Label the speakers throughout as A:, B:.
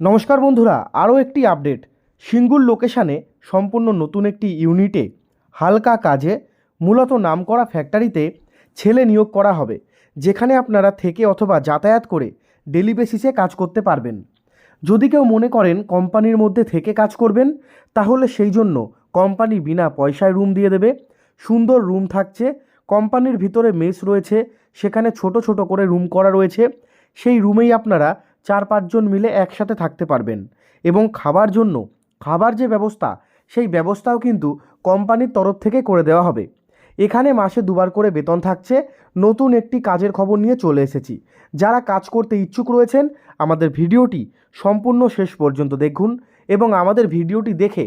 A: নমস্কার বন্ধুরা, আরও একটি আপডেট। সিঙ্গুর লোকেশানে সম্পূর্ণ নতুন একটি ইউনিটে হালকা কাজে মূলত নামকরা ফ্যাক্টরিতে ছেলে নিয়োগ করা হবে, যেখানে আপনারা থেকে অথবা যাতায়াত করে ডেলি বেসিসে কাজ করতে পারবেন। যদি কেউ মনে করেন কোম্পানির মধ্যে থেকে কাজ করবেন, তাহলে সেই জন্য কোম্পানি বিনা পয়সায় রুম দিয়ে দেবে। সুন্দর রুম থাকছে, কোম্পানির ভিতরে মেস রয়েছে, সেখানে ছোট ছোট করে রুম করা রয়েছে। সেই রুমেই আপনারা চার পাঁচজন মিলে একসাথে থাকতে পারবেন এবং খাবার জন্য খাবার যে ব্যবস্থা, সেই ব্যবস্থাও কিন্তু কোম্পানির তরফ থেকে করে দেওয়া হবে। এখানে মাসে দুবার করে বেতন থাকছে। নতুন একটি কাজের খবর নিয়ে চলে এসেছি। যারা কাজ করতে ইচ্ছুক রয়েছেন, আমাদের ভিডিওটি সম্পূর্ণ শেষ পর্যন্ত দেখুন এবং আমাদের ভিডিওটি দেখে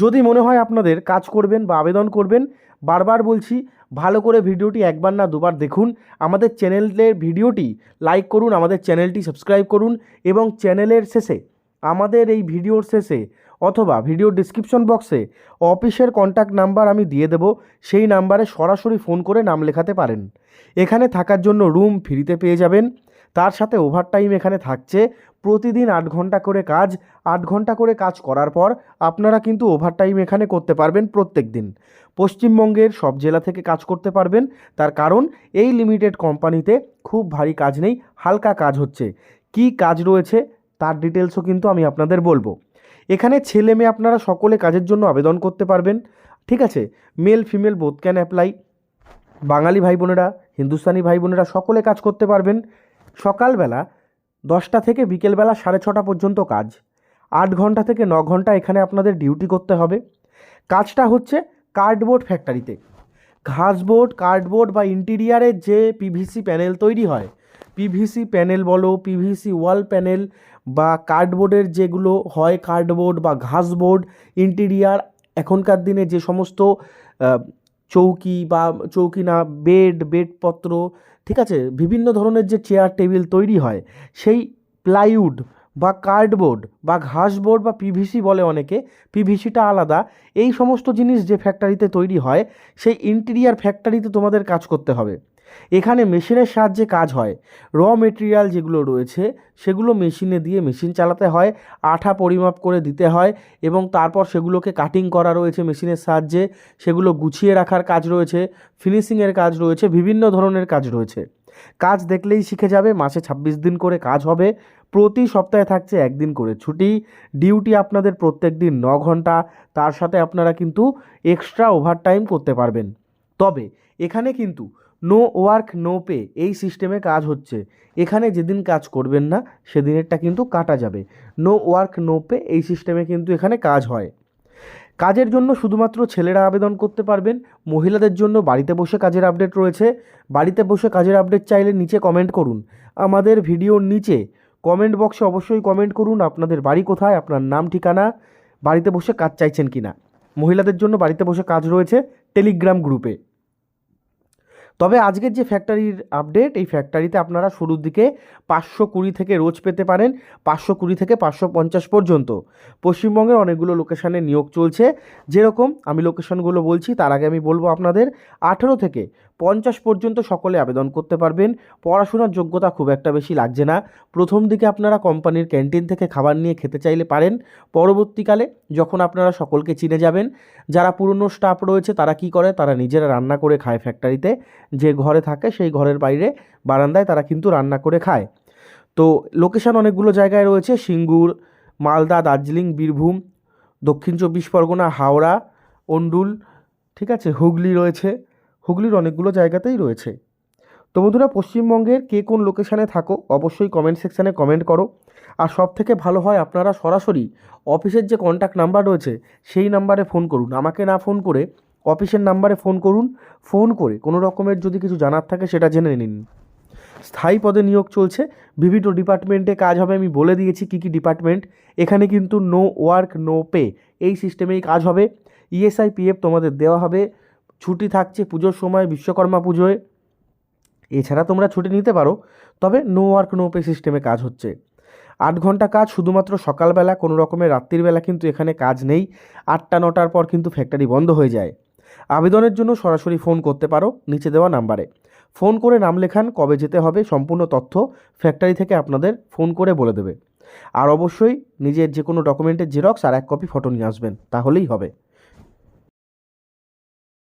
A: যদি মনে হয় আপনাদের কাজ করবেন বা আবেদন করবেন, বারবার বলছি, ভালো করে ভিডিওটি একবার না দুবার দেখুন। আমাদের চ্যানেলের ভিডিওটি লাইক করুন, আমাদের চ্যানেলটি সাবস্ক্রাইব করুন এবং চ্যানেলের শেষে, আমাদের এই ভিডিওর শেষে অথবা ভিডিও ডিসক্রিপশন বক্সে অফিসের কন্ট্যাক্ট নাম্বার আমি দিয়ে দেব, সেই নাম্বারে সরাসরি ফোন করে নাম লেখাতে পারেন। এখানে থাকার জন্য রুম ফ্রিতে পেয়ে যাবেন। তার সাথে ওভারটাইম এখানে থাকছে। প্রতিদিন আট ঘণ্টা করে কাজ, আট ঘণ্টা করে কাজ করার পর আপনারা কিন্তু ওভারটাইম এখানে করতে পারবেন প্রত্যেক দিন। পশ্চিমবঙ্গের সব জেলা থেকে কাজ করতে পারবেন। তার কারণ, এই লিমিটেড কোম্পানিতে খুব ভারী কাজ নেই, হালকা কাজ হচ্ছে। কি কাজ রয়েছে তার ডিটেলসও কিন্তু আমি আপনাদের বলব। এখানে ছেলে মেয়ে আপনারা সকলে কাজের জন্য আবেদন করতে পারবেন। ঠিক আছে? Male female both can apply Bengali ভাই বোনেরা, হিন্দুস্তানি ভাই বোনেরা সকলে কাজ করতে পারবেন। সকালবেলা দশটা থেকে বিকেলবেলা সাড়ে ছটা পর্যন্ত কাজ। আট ঘণ্টা থেকে ন ঘণ্টা এখানে আপনাদের ডিউটি করতে হবে। কাজটা হচ্ছে কার্ডবোর্ড ফ্যাক্টরিতে। ঘাসবোর্ড, কার্ডবোর্ড বা ইন্টিরিয়ারের যে পিভিসি প্যানেল তৈরি হয় পিভিসি প্যানেল বলো পিভিসি ওয়াল প্যানেল বা কার্ডবোর্ডের যেগুলো হয়, কার্ডবোর্ড বা ঘাসবোর্ড, ইন্টিরিয়ার, এখনকার দিনে যে সমস্ত চৌকি বা চৌকি না, বেড, বেডপত্র ঠিক আছে? বিভিন্ন ধরনের যে চেয়ার টেবিল তৈরি হয় সেই প্লাইউড বা কার্ডবোর্ড বা ঘাসবোর্ড বা পিভিসি বলে অনেকে পিভিসিটা আলাদা। এই সমস্ত জিনিস যে ফ্যাক্টরিতে তৈরি হয়, সেই ইন্টেরিয়ার ফ্যাক্টরিতে তোমাদের কাজ করতে হবে। এখানে মেশিনের সাহায্যে কাজ হয়। র মেটেরিয়াল যেগুলো রয়েছে, সেগুলো মেশিনে দিয়ে মেশিন চালাতে হয়, আঠা পরিমাপ করে দিতে হয় এবং তারপর সেগুলোকে কাটিং করা রয়েছে মেশিনের সাহায্যে। সেগুলো গুছিয়ে রাখার কাজ রয়েছে ফিনিশিংয়ের কাজ রয়েছে, বিভিন্ন ধরনের কাজ রয়েছে। কাজ দেখলেই শিখে যাবে, মাসে ছাব্বিশ দিন করে কাজ হবে। প্রতি সপ্তাহে থাকছে একদিন করে ছুটি। ডিউটি আপনাদের প্রত্যেক দিন ন ঘণ্টা, তার সাথে আপনারা কিন্তু এক্সট্রা ওভারটাইম করতে পারবেন। তবে এখানে কিন্তু নো ওয়ার্ক, নো পে এই সিস্টেমে কাজ হচ্ছে। এখানে যেদিন কাজ করবেন না, সেদিনেরটা কিন্তু কাটা যাবে। নো ওয়ার্ক, নো পে এই সিস্টেমে কিন্তু এখানে কাজ হয়। কাজের জন্য শুধুমাত্র ছেলেরা আবেদন করতে পারবেন, মহিলাদের জন্য বাড়িতে বসে কাজের আপডেট রয়েছে। বাড়িতে বসে কাজের আপডেট চাইলে নিচে কমেন্ট করুন। আমাদের ভিডিওর নিচে কমেন্ট বক্সে অবশ্যই কমেন্ট করুন আপনাদের বাড়ি কোথায়, আপনার নাম, ঠিকানা, বাড়িতে বসে কাজ চাইছেন কিনা। মহিলাদের জন্য বাড়িতে বসে কাজ রয়েছে টেলিগ্রাম গ্রুপে। তবে আজকের যে ফ্যাক্টরির আপডেট এই ফ্যাক্টরিতে আপনারা শুরুর দিকে পাঁচশো কুড়ি থেকে রোজ পেতে পারেন, পাঁচশো কুড়ি থেকে পাঁচশো পঞ্চাশ পর্যন্ত। পশ্চিমবঙ্গের অনেকগুলো লোকেশানে নিয়োগ চলছে। যেরকম আমি লোকেশনগুলো বলছি, তার আগে আমি বলব আপনাদের, আঠেরো থেকে পঞ্চাশ পর্যন্ত সকলে আবেদন করতে পারবেন। পড়াশোনার যোগ্যতা খুব একটা বেশি লাগছে না। প্রথম দিকে আপনারা কোম্পানির ক্যান্টিন থেকে খাবার নিয়ে খেতে চাইলে পারেন। পরবর্তীকালে যখন আপনারা সকলকে চিনে যাবেন, যারা পুরনো স্টাফ রয়েছে, তারা কি করে? তারা নিজেরা রান্না করে খায় ফ্যাক্টরিতে যে ঘরে থাকে সেই ঘরের বাইরে বারান্দায় তারা কিন্তু রান্না করে খায়। তো লোকেশান অনেকগুলো জায়গায় রয়েছে, সিঙ্গুর, মালদা, দার্জিলিং, বীরভূম, দক্ষিণ চব্বিশ পরগনা, হাওড়া অন্ডুল ঠিক আছে, হুগলি রয়েছে। হুগলির অনেকগুলো জায়গাতেই রয়েছে। তো বন্ধুরা, পশ্চিমবঙ্গের কে কোন লোকেশানে থাকো, অবশ্যই কমেন্ট সেকশানে কমেন্ট করো। আর সব থেকে ভালো হয় আপনারা সরাসরি অফিসের যে কন্ট্যাক্ট নাম্বার রয়েছে, সেই নাম্বারে ফোন করুন। আমাকে না ফোন করে অফিসের নাম্বারে ফোন করুন। ফোন করে কোনো রকমের যদি কিছু জানার থাকে সেটা জেনে নিন। স্থায়ী পদে নিয়োগ চলছে। বিভিন্ন ডিপার্টমেন্টে কাজ হবে আমি বলে দিয়েছি কী কী ডিপার্টমেন্ট। এখানে কিন্তু নো ওয়ার্ক, নো পে এই সিস্টেমেই কাজ হবে। ইএসআই, পিএফ তোমাদের দেওয়া হবে। ছুটি থাকছে পুজোর সময়, বিশ্বকর্মা পুজোয়। এছাড়া তোমরা ছুটি নিতে পারো, তবে নো ওয়ার্ক, নো পে সিস্টেমে কাজ হচ্ছে। আট ঘণ্টা কাজ শুধুমাত্র সকালবেলা, কোনো রকমের রাত্রিবেলা কিন্তু এখানে কাজ নেই। আটটা, নটার পর কিন্তু ফ্যাক্টরি বন্ধ হয়ে যায়। আবেদনের জন্য সরাসরি ফোন করতে পারো নিচে দেওয়া নাম্বারে। ফোন করে নাম লেখান, কবে যেতে হবে, সম্পূর্ণ তথ্য ফ্যাক্টরি থেকে আপনাদের ফোন করে বলে দেবে। আর অবশ্যই নিজের যে কোনো ডকুমেন্টের জেরক্স আর এক কপি ফটো নিয়ে আসবেন, তাহলেই হবে।